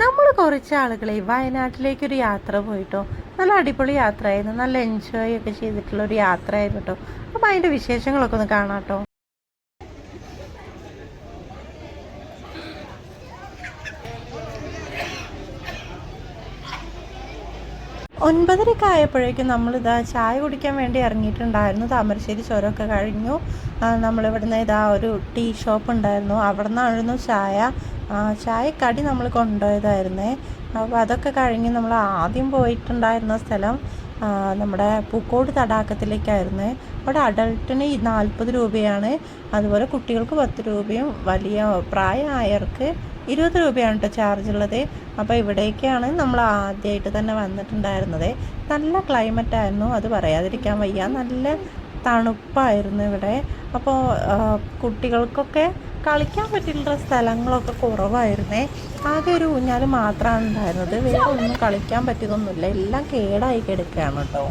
നമ്മൾ കുറച്ച് ആളുകളെ വയനാട്ടിലേക്ക് ഒരു യാത്ര പോയിട്ടോ നല്ല അടിപൊളി യാത്രയായിരുന്നു നല്ല എൻജോയ് ഒക്കെ ചെയ്തിട്ടുള്ള ഒരു യാത്രയായിരുന്നു കേട്ടോ അപ്പം അതിന്റെ വിശേഷങ്ങളൊക്കെ ഒന്ന് കാണാട്ടോ ഒൻപതരയ്ക്ക് ആയപ്പോഴേക്കും നമ്മളിതാ ചായ കുടിക്കാൻ വേണ്ടി ഇറങ്ങിയിട്ടുണ്ടായിരുന്നു. താമരശ്ശേരി ചുരമൊക്കെ കഴിഞ്ഞു. നമ്മളിവിടുന്ന് ഇതാ ഒരു ടീ ഷോപ്പ് ഉണ്ടായിരുന്നു. അവിടെ നിന്നായിരുന്നു ചായ. ചായക്കടി നമ്മൾ കൊണ്ടുപോയതായിരുന്നേ. അപ്പോൾ അതൊക്കെ കഴിഞ്ഞ് നമ്മൾ ആദ്യം പോയിട്ടുണ്ടായിരുന്ന സ്ഥലം നമ്മുടെ പൂക്കോട് തടാകത്തിലേക്കായിരുന്നു. അവിടെ അഡൾട്ടിന് നാൽപ്പത് രൂപയാണ്. അതുപോലെ കുട്ടികൾക്ക് പത്ത് രൂപയും വലിയ പ്രായമായവർക്ക് ഇരുപത് രൂപയാണ് കേട്ടോ ചാർജ് ഉള്ളത്. അപ്പോൾ ഇവിടേക്കാണ് നമ്മൾ ആദ്യമായിട്ട് തന്നെ വന്നിട്ടുണ്ടായിരുന്നത്. നല്ല ക്ലൈമറ്റ് ആയിരുന്നു അത് പറയാതിരിക്കാൻ വയ്യ. നല്ല തണുപ്പായിരുന്നു ഇവിടെ. അപ്പോൾ കുട്ടികൾക്കൊക്കെ കളിക്കാൻ പറ്റിയിട്ടുള്ള സ്ഥലങ്ങളൊക്കെ കുറവായിരുന്നേ. ആകെ ഒരു ഊഞ്ഞാൽ മാത്രമാണ് ഉണ്ടായിരുന്നത്. വേറെ ഒന്നും കളിക്കാൻ പറ്റിയതൊന്നുമില്ല. എല്ലാം കേടായി കിടക്കുകയാണ് കേട്ടോ.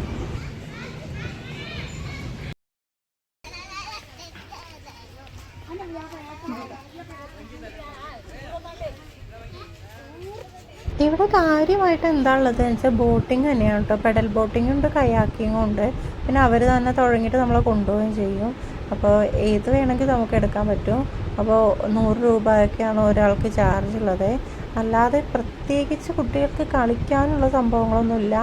ഇവിടെ കാര്യമായിട്ട് എന്താ ഉള്ളത് എന്ന് വെച്ചാൽ ബോട്ടിങ് തന്നെയാണ് കേട്ടോ. പെഡൽ ബോട്ടിംഗ് ഉണ്ട് കയാക്കിങ്ങും ഉണ്ട്. പിന്നെ അവർ തന്നെ തുഴങ്ങിയിട്ട് നമ്മളെ കൊണ്ടുപോവുകയും ചെയ്യും. അപ്പോൾ ഏത് വേണമെങ്കിൽ നമുക്ക് എടുക്കാൻ പറ്റും. അപ്പോൾ നൂറ് രൂപയൊക്കെയാണ് ഒരാൾക്ക് ചാർജ് ഉള്ളത്. അല്ലാതെ പ്രത്യേകിച്ച് കുട്ടികൾക്ക് കളിക്കാനുള്ള സംഭവങ്ങളൊന്നുമില്ല.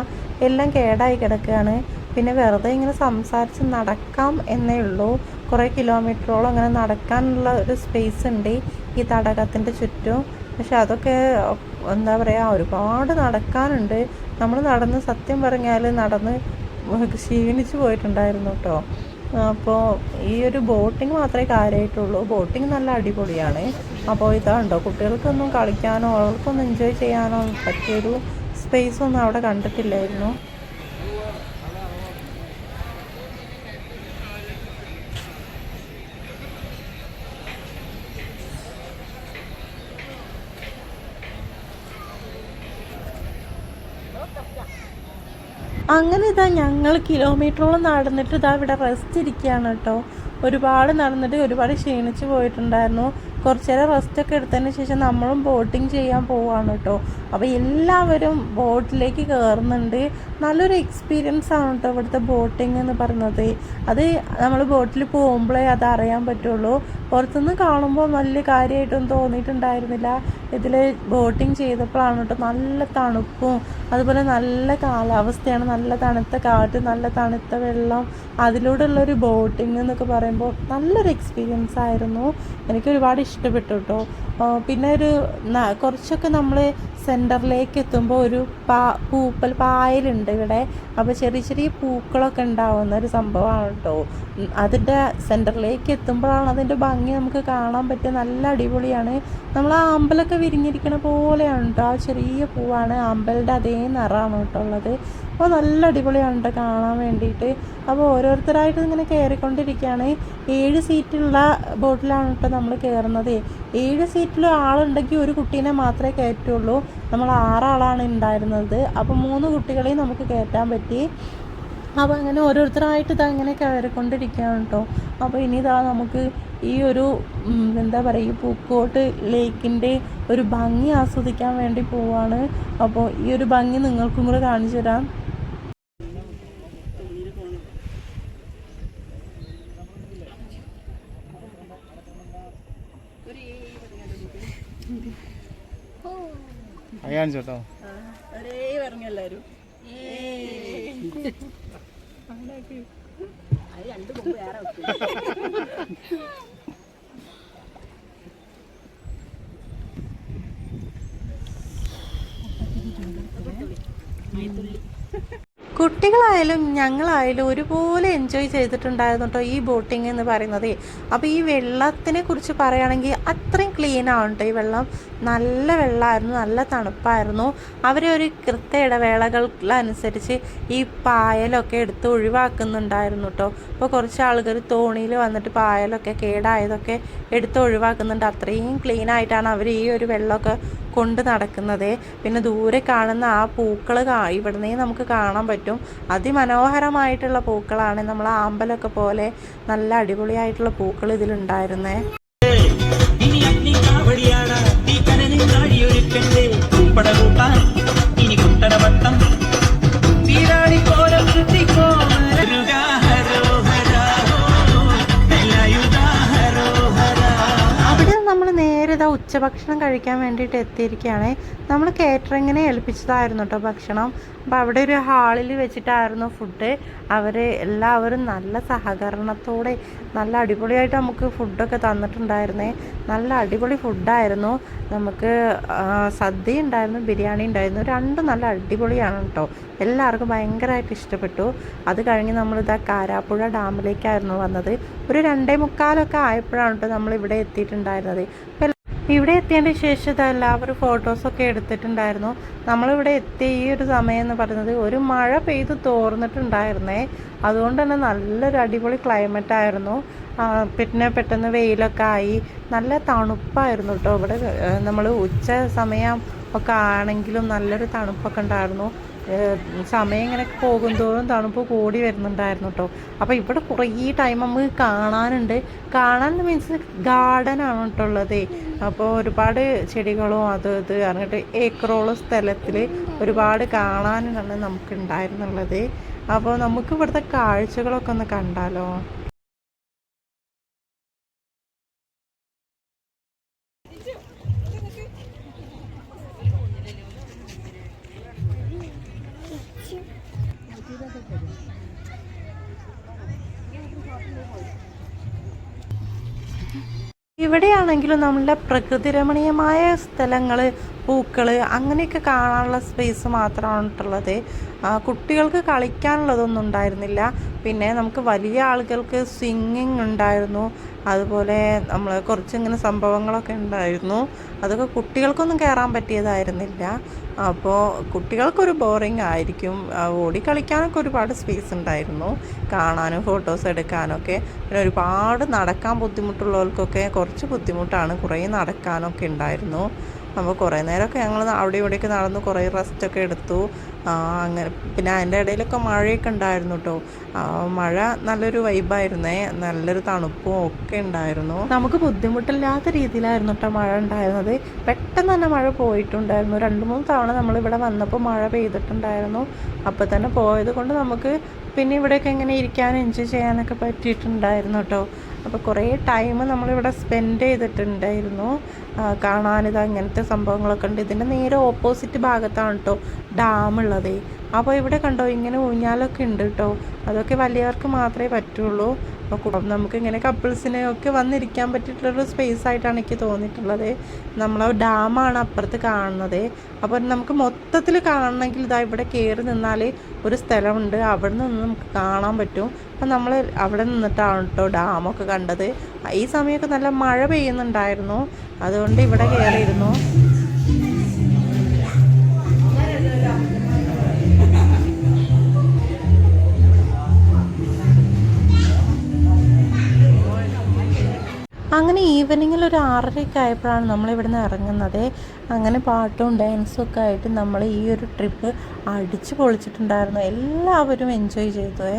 എല്ലാം കേടായി കിടക്കുകയാണ്. പിന്നെ വെറുതെ ഇങ്ങനെ സംസാരിച്ച് നടക്കാം എന്നേ ഉള്ളൂ. കുറേ കിലോമീറ്ററോളം അങ്ങനെ നടക്കാനുള്ള ഒരു സ്പേസ് ഉണ്ട് ഈ തടാകത്തിന്റെ ചുറ്റും. പക്ഷെ അതൊക്കെ എന്താ പറയുക ഒരുപാട് നടക്കാനുണ്ട്. നമ്മൾ നടന്ന് സത്യം പറഞ്ഞാൽ നടന്ന് ക്ഷീണിച്ച് പോയിട്ടുണ്ടായിരുന്നു കേട്ടോ അപ്പോൾ ഈ ഒരു ബോട്ടിങ് മാത്രമേ കാര്യമായിട്ടുള്ളൂ. ബോട്ടിങ് നല്ല അടിപൊളിയാണ്. അപ്പോൾ ഇതാണ്ടോ കുട്ടികൾക്കൊന്നും കളിക്കാനോ അവർക്കൊന്നും എൻജോയ് ചെയ്യാനോ പറ്റിയൊരു സ്പേസ് ഒന്നും അവിടെ കണ്ടിട്ടില്ലായിരുന്നു. അങ്ങനെ ഇതാ ഞങ്ങൾ കിലോമീറ്ററോളം നടന്നിട്ട് ഇതാ ഇവിടെ റെസ്റ്റ് ഇരിക്കുകയാണ് കേട്ടോ. ഒരുപാട് നടന്നിട്ട് ഒരുപാട് ക്ഷീണിച്ച് പോയിട്ടുണ്ടായിരുന്നു. കുറച്ച് നേരം റെസ്റ്റ് ഒക്കെ എടുത്തതിന് ശേഷം നമ്മളും ബോട്ടിങ് ചെയ്യാൻ പോവാണ് കേട്ടോ. അപ്പോൾ എല്ലാവരും ബോട്ടിലേക്ക് കയറുന്നുണ്ട് നല്ലൊരു എക്സ്പീരിയൻസ് ആണ് കേട്ടോ ഇവിടുത്തെ ബോട്ടിംഗ് എന്ന് പറയുന്നത്. അത് നമ്മൾ ബോട്ടിൽ പോകുമ്പോഴേ അത് അറിയാൻ പറ്റുള്ളൂ. പുറത്തുനിന്ന് കാണുമ്പോൾ വലിയ കാര്യമായിട്ടൊന്നും തോന്നിയിട്ടുണ്ടായിരുന്നില്ല. ഇതിൽ ബോട്ടിങ് ചെയ്തപ്പോഴാണ് കേട്ടോ നല്ല തണുപ്പും അതുപോലെ നല്ല കാലാവസ്ഥയാണ്. നല്ല തണുത്ത കാറ്റ് നല്ല തണുത്ത വെള്ളം. അതിലൂടെയുള്ള ഒരു ബോട്ടിംഗ് എന്നൊക്കെ പറയുമ്പോൾ നല്ലൊരു എക്സ്പീരിയൻസ് ആയിരുന്നു. എനിക്ക് ഒരുപാട് ഇഷ്ടപ്പെട്ടു കേട്ടോ. പിന്നെ ഒരു കുറച്ചൊക്കെ നമ്മൾ സെന്ററിലേക്ക് എത്തുമ്പോൾ ഒരു പാ പൂപ്പൽ പായലുണ്ട് ഇവിടെ. അപ്പോൾ ചെറിയ ചെറിയ പൂക്കളൊക്കെ ഉണ്ടാവുന്ന ഒരു സംഭവമാണ് കേട്ടോ അതിന്റെ സെന്ററിലേക്ക് എത്തുമ്പോഴാണ് അതിന്റെ ഭംഗി നമുക്ക് കാണാൻ പറ്റുക. നല്ല അടിപൊളിയാണ്. നമ്മൾ ആ അമ്പലമൊക്കെ വിരിഞ്ഞിരിക്കണ പോലെയാണ് കേട്ടോ ആ ചെറിയ പൂവാണ്. അമ്പലിന്റെ അതേ നിറമാണ് കേട്ടോ ഉള്ളത്. അപ്പോൾ നല്ല അടിപൊളിയാണ് കാണാൻ വേണ്ടിയിട്ട് അപ്പോൾ ഓരോരുത്തരായിട്ട് ഇങ്ങനെ കയറിക്കൊണ്ടിരിക്കുകയാണ് ഏഴ് സീറ്റുള്ള ബോട്ടിലാണ് കേട്ടോ നമ്മൾ കയറുന്നത് ഏഴ് സീറ്റിൽ ആളുണ്ടെങ്കിൽ ഒരു കുട്ടീനെ മാത്രമേ കയറ്റുള്ളൂ നമ്മൾ ആറാളാണ് ഉണ്ടായിരുന്നത് അപ്പോൾ മൂന്ന് കുട്ടികളെയും നമുക്ക് കയറ്റാൻ പറ്റി. അപ്പോൾ അങ്ങനെ ഓരോരുത്തരായിട്ട് ഇതാ ഇങ്ങനെ കയറിക്കൊണ്ടിരിക്കുകയാണ് കേട്ടോ അപ്പോൾ ഇനി ഇതാ നമുക്ക് ഈ ഒരു എന്താ പറയുക പൂക്കോട്ട് ലേക്കിന്റെ ഒരു ഭംഗി ആസ്വദിക്കാൻ വേണ്ടി പോവാണ്. അപ്പോൾ ഈ ഒരു ഭംഗി നിങ്ങൾക്കും കൂടെ കാണിച്ചു തരാം. അത് ഒരേ പറഞ്ഞു എല്ലാരും പറഞ്ഞെല്ലാവരും കുട്ടികളായാലും ഞങ്ങളായാലും ഒരുപോലെ എൻജോയ് ചെയ്തിട്ടുണ്ടായിരുന്നു കേട്ടോ ഈ ബോട്ടിംഗ് എന്ന് പറയുന്നത്. അപ്പോൾ ഈ വെള്ളത്തിനെ കുറിച്ച് പറയുകയാണെങ്കിൽ അത്രയും ക്ലീൻ കേട്ടോ ഈ വെള്ളം. നല്ല വെള്ളമായിരുന്നു നല്ല തണുപ്പായിരുന്നു. അവരെ ഒരു കൃത്യ ഇടവേളകളനുസരിച്ച് ഈ പായലൊക്കെ എടുത്ത് ഒഴിവാക്കുന്നുണ്ടായിരുന്നു കേട്ടോ അപ്പോൾ കുറച്ച് ആളുകൾ തോണിയിൽ വന്നിട്ട് പായലൊക്കെ കേടായതൊക്കെ എടുത്ത് ഒഴിവാക്കുന്നുണ്ട്. അത്രയും ക്ലീൻ ആയിട്ടാണ് അവർ ഈ ഒരു വെള്ളമൊക്കെ കൊണ്ട് നടക്കുന്നത്. പിന്നെ ദൂരെ കാണുന്ന ആ പൂക്കൾ ഇവിടുന്നേ നമുക്ക് കാണാൻ പറ്റും. അതിമനോഹരമായിട്ടുള്ള പൂക്കളാണ് നമ്മൾ ആമ്പലൊക്കെ പോലെ നല്ല അടിപൊളിയായിട്ടുള്ള പൂക്കൾ ഇതിലുണ്ടായിരുന്നേ. ഇനി അഗ്നി കാവടിയാട. തീ കനലിൽ നാഴിയൊരുക്കണ്ടേ ഉച്ചഭക്ഷണം കഴിക്കാൻ വേണ്ടിയിട്ട് എത്തിയിരിക്കുകയാണ്. നമ്മൾ കേറ്ററിങ്ങിനെ ഏൽപ്പിച്ചതായിരുന്നു കേട്ടോ ഭക്ഷണം. അപ്പോൾ അവിടെ ഒരു ഹാളിൽ വെച്ചിട്ടായിരുന്നു ഫുഡ് അവർ എല്ലാവരും നല്ല സഹകരണത്തോടെ നല്ല അടിപൊളിയായിട്ട് നമുക്ക് ഫുഡൊക്കെ തന്നിട്ടുണ്ടായിരുന്നേ. നല്ല അടിപൊളി ഫുഡായിരുന്നു നമുക്ക് സദ്യ ഉണ്ടായിരുന്നു ബിരിയാണി ഉണ്ടായിരുന്നു. രണ്ടും നല്ല അടിപൊളിയാണ് കേട്ടോ. എല്ലാവർക്കും ഭയങ്കരമായിട്ട് ഇഷ്ടപ്പെട്ടു. അത് കഴിഞ്ഞ് നമ്മളിതാ കാരാപ്പുഴ ഡാമിലേക്കായിരുന്നു വന്നത്. ഒരു രണ്ടേ മുക്കാലൊക്കെ ആയപ്പോഴാണ് കേട്ടോ നമ്മൾ ഇവിടെ എത്തിയിട്ടുണ്ടായിരുന്നത്. ഇവിടെ എത്തിയതിന്റെ ശേഷം എല്ലാവരും ഫോട്ടോസൊക്കെ എടുത്തിട്ടുണ്ടായിരുന്നു. നമ്മളിവിടെ എത്തിയ ഈ ഒരു സമയം എന്ന് പറയുന്നത് ഒരു മഴ പെയ്ത് തോർന്നിട്ടുണ്ടായിരുന്നേ. അതുകൊണ്ട് തന്നെ നല്ലൊരു അടിപൊളി ക്ലൈമറ്റ് ആയിരുന്നു. പിന്നെ പെട്ടെന്ന് വെയിലൊക്കെ ആയി. നല്ല തണുപ്പായിരുന്നു കേട്ടോ ഇവിടെ. നമ്മൾ ഉച്ച സമയം ഒക്കെ ആണെങ്കിലും നല്ലൊരു തണുപ്പൊക്കെ ഉണ്ടായിരുന്നു. സമയം ഇങ്ങനെ പോകും തോറും തണുപ്പ് കൂടി വരുന്നുണ്ടായിരുന്നു കേട്ടോ അപ്പോൾ ഇവിടെ കുറേ ടൈം നമുക്ക് കാണാനുണ്ട്. കാണാൻ മീൻസ് ഗാർഡൻ ആണ് കേട്ടോ ഉള്ളത്. അപ്പോൾ ഒരുപാട് ചെടികളും അത് ഇത് പറഞ്ഞിട്ട് ഏക്കറോളം സ്ഥലത്തിൽ ഒരുപാട് കാണാനാണ് നമുക്ക് ഉണ്ടായിരുന്നുള്ളത് അപ്പോൾ നമുക്ക് ഇവിടുത്തെ കാഴ്ചകളൊക്കെ ഒന്ന് കണ്ടാലോ? ഇവിടെയാണെങ്കിലും നമ്മളുടെ പ്രകൃതി രമണീയമായ സ്ഥലങ്ങൾ പൂക്കൾ അങ്ങനെയൊക്കെ കാണാനുള്ള സ്പേസ് മാത്രമാണ് ഉള്ളത് കുട്ടികൾക്ക് കളിക്കാനുള്ളതൊന്നും ഉണ്ടായിരുന്നില്ല. പിന്നെ നമുക്ക് വലിയ ആളുകൾക്ക് സ്വിങ്ങിങ് ഉണ്ടായിരുന്നു. അതുപോലെ നമ്മൾ കുറച്ച് ഇങ്ങനെ സംഭവങ്ങളൊക്കെ ഉണ്ടായിരുന്നു. അതൊക്കെ കുട്ടികൾക്കൊന്നും കയറാൻ പറ്റിയതായിരുന്നില്ല. അപ്പോൾ കുട്ടികൾക്കൊരു ബോറിംഗ് ആയിരിക്കും. ഓടി കളിക്കാനൊക്കെ ഒരുപാട് സ്പേസ് ഉണ്ടായിരുന്നു. കാണാനും ഫോട്ടോസ് എടുക്കാനൊക്കെ. പിന്നെ ഒരുപാട് നടക്കാൻ ബുദ്ധിമുട്ടുള്ളവർക്കൊക്കെ കുറച്ച് ബുദ്ധിമുട്ടാണ് കുറേ നടക്കാനൊക്കെ ഉണ്ടായിരുന്നു. അപ്പോൾ കുറേ നേരമൊക്കെ ഞങ്ങൾ അവിടെ ഇവിടെയൊക്കെ നടന്ന് കുറേ റെസ്റ്റൊക്കെ എടുത്തു. അങ്ങനെ. പിന്നെ അതിന്റെ ഇടയിലൊക്കെ മഴയൊക്കെ ഉണ്ടായിരുന്നു കേട്ടോ മഴ നല്ലൊരു വൈബായിരുന്നേ നല്ലൊരു തണുപ്പും ഒക്കെ ഉണ്ടായിരുന്നു. നമുക്ക് ബുദ്ധിമുട്ടില്ലാത്ത രീതിയിലായിരുന്നു കേട്ടോ മഴ ഉണ്ടായിരുന്നത്. പെട്ടെന്ന് തന്നെ മഴ പോയിട്ടുണ്ടായിരുന്നു. രണ്ട് മൂന്ന് തവണ നമ്മൾ ഇവിടെ വന്നപ്പോൾ മഴ പെയ്തിട്ടുണ്ടായിരുന്നു. അപ്പോൾ തന്നെ പോയത് കൊണ്ട് നമുക്ക് പിന്നെ ഇവിടെയൊക്കെ ഇങ്ങനെ ഇരിക്കാനും എൻജോയ് ചെയ്യാനൊക്കെ പറ്റിയിട്ടുണ്ടായിരുന്നു കേട്ടോ അപ്പോൾ കുറേ ടൈം നമ്മളിവിടെ സ്പെൻഡ് ചെയ്തിട്ടുണ്ടായിരുന്നു. കാണാനിത് അങ്ങനത്തെ സംഭവങ്ങളൊക്കെ ഉണ്ട്. ഇതിന്റെ നേരെ ഓപ്പോസിറ്റ് ഭാഗത്താണ് കേട്ടോ ഡാം ഉള്ളത്. അപ്പോൾ ഇവിടെ കണ്ടോ ഇങ്ങനെ ഊഞ്ഞാലൊക്കെ ഉണ്ട് കേട്ടോ അതൊക്കെ വലിയവർക്ക് മാത്രമേ പറ്റുള്ളൂ. നമുക്ക് ഇങ്ങനെ കപ്പിൾസിനെ ഒക്കെ വന്നിരിക്കാൻ പറ്റിയിട്ടുള്ളൊരു സ്പേസ് ആയിട്ടാണ് എനിക്ക് തോന്നിയിട്ടുള്ളത്. നമ്മൾ ഡാമാണ് അപ്പുറത്ത് കാണുന്നത്. അപ്പോൾ നമുക്ക് മൊത്തത്തിൽ കാണണമെങ്കിൽ ഇതാ ഇവിടെ കയറി നിന്നാൽ ഒരു സ്ഥലമുണ്ട്. അവിടെ നിന്ന് നമുക്ക് കാണാൻ പറ്റും. അപ്പം നമ്മൾ അവിടെ നിന്നിട്ടാണ് കേട്ടോ ഡാമൊക്കെ കണ്ടത്. ഈ സമയമൊക്കെ നല്ല മഴ പെയ്യുന്നുണ്ടായിരുന്നു. അതുകൊണ്ട് ഇവിടെ കയറിയിരുന്നു അങ്ങനെ ഈവനിങ്ങിൽ ഒരു ആറരയൊക്കെ ആയപ്പോഴാണ് നമ്മൾ ഇവിടുന്ന് ഇറങ്ങുന്നത്. അങ്ങനെ പാട്ടും ഡാൻസും ഒക്കെ ആയിട്ട് നമ്മൾ ഈ ഒരു ട്രിപ്പ് അടിച്ചു പൊളിച്ചിട്ടുണ്ടായിരുന്നു. എല്ലാവരും എൻജോയ് ചെയ്തു.